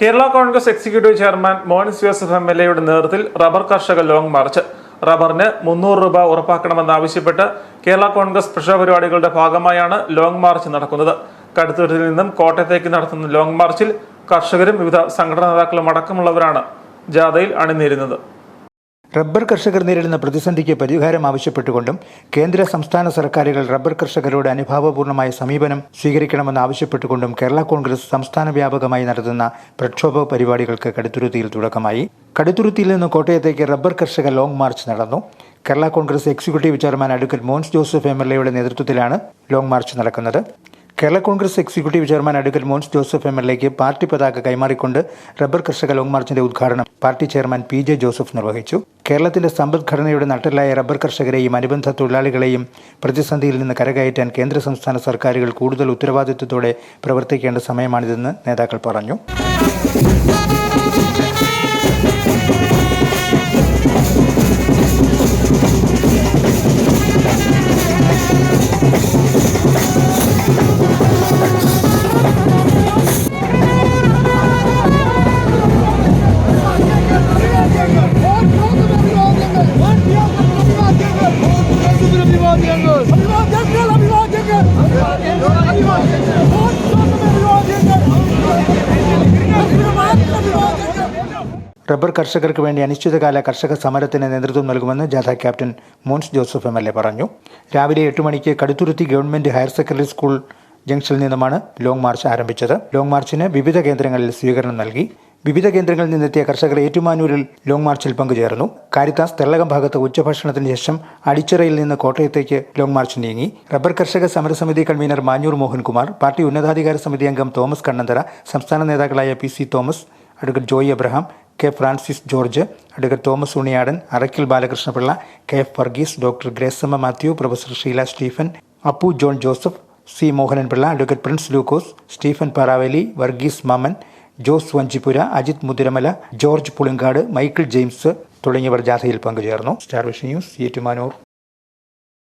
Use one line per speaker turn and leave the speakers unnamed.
Kerala Congress executive chairman Mons Joseph M L എയുടെ നേതൃത്വത്തിൽ rubber കർഷക ലോങ് മാർച്ച് റബ്ബറിന് മുന്നൂറ് രൂപ ഉറപ്പാക്കണമെന്ന് ആവശ്യപ്പെട്ട് കേരള കോൺഗ്രസ് പ്രക്ഷോപരിപാടികളുടെ ഭാഗമായാണ് ലോങ് മാർച്ച് നടക്കുന്നത്. കടുത്തൂരിൽ നിന്നും കോട്ടയത്തേക്ക് നടത്തുന്ന ലോങ് മാർച്ചിൽ കർഷകരും വിവിധ സംഘടനാ നേതാക്കളും അടക്കമുള്ളവരാണ് ജാഥയിൽ അണിനിരുന്നത്.
റബ്ബർ കർഷകർ നേരിടുന്ന പ്രതിസന്ധിക്ക് പരിഹാരം ആവശ്യപ്പെട്ടുകൊണ്ടും കേന്ദ്ര സംസ്ഥാന സർക്കാരുകൾ റബ്ബർ കർഷകരോട് അനുഭാവപൂർണമായ സമീപനം സ്വീകരിക്കണമെന്ന് ആവശ്യപ്പെട്ടുകൊണ്ടും കേരള കോൺഗ്രസ് സംസ്ഥാന വ്യാപകമായി നടത്തുന്ന പ്രക്ഷോഭ പരിപാടികൾക്ക് കടുത്തുരുത്തിയിൽ തുടക്കമായി. കടുത്തുരുത്തിയിൽ നിന്ന് കോട്ടയത്തേക്ക് റബ്ബർ കർഷക ലോങ് മാർച്ച് നടന്നു. Kerala Congress executive chairman advocate Mons Joseph M L എയുടെ നേതൃത്വത്തിലാണ് ലോങ് മാർച്ച് നടക്കുന്നത്. Kerala Congress executive chairman advocate Mons Joseph M L എക്ക് പാർട്ടി പതാക കൈമാറിക്കൊണ്ട് റബ്ബർ കർഷക ലോങ് മാർച്ചിന്റെ ഉദ്ഘാടനം party chairman P J Joseph നിർവഹിച്ചു. കേരളത്തിന്റെ സമ്പദ്ഘടനയുടെ നട്ടലായ റബ്ബർ കർഷകരെയും അനുബന്ധ തൊഴിലാളികളെയും പ്രതിസന്ധിയിൽ നിന്ന് കരകയറ്റാൻ കേന്ദ്ര സംസ്ഥാന സർക്കാരുകൾ കൂടുതൽ ഉത്തരവാദിത്വത്തോടെ പ്രവർത്തിക്കേണ്ട സമയമാണിതെന്ന് നേതാക്കൾ പറഞ്ഞു. റബ്ബർ കർഷകർക്ക് വേണ്ടി അനിശ്ചിതകാല കർഷക സമരത്തിന് നേതൃത്വം നൽകുമെന്ന് ജാഥ captain Mons Joseph M L A പറഞ്ഞു. രാവിലെ എട്ട് മണിക്ക് Kaduthuruthy government higher secondary school ജംഗ്ഷനിൽ നിന്നുമാണ് ലോങ് മാർച്ച് ആരംഭിച്ചത്. ലോങ് മാർച്ചിന് വിവിധ കേന്ദ്രങ്ങളിൽ സ്വീകരണം നൽകി. വിവിധ കേന്ദ്രങ്ങളിൽ നിന്നെത്തിയ കർഷകർ ഏറ്റുമാനൂരിൽ ലോങ് മാർച്ചിൽ പങ്കുചേർന്നു. കാരിത്താസ് തെള്ളകം ഭാഗത്ത് ഉച്ചഭക്ഷണത്തിന് ശേഷം അടിച്ചിറയിൽ നിന്ന് കോട്ടയത്തേക്ക് ലോങ് മാർച്ച് നീങ്ങി. റബ്ബർ കർഷക സമരസമിതി കൺവീനർ മാഞ്ഞൂർ മോഹൻകുമാർ പാർട്ടി ഉന്നതാധികാര സമിതി അംഗം തോമസ് കണ്ണന്തറ സംസ്ഥാന നേതാക്കളായ P C Thomas advocate Joy Abraham K Francis George advocate Thomas Uniyadan Arakkal Balakrishnapillai K F Varghese doctor Gracamma Mathew professor Sheela Stephen Appu John Joseph C Mohananpillai advocate Prince Lukose Stephen Paraveli Varghese Mammen Jose Vanchipura Ajith Muthiramala George Pulinkad Michael James തുടങ്ങിയവർ ജാഥയിൽ പങ്കുചേർന്നു. Star Vision news Ettumanoor.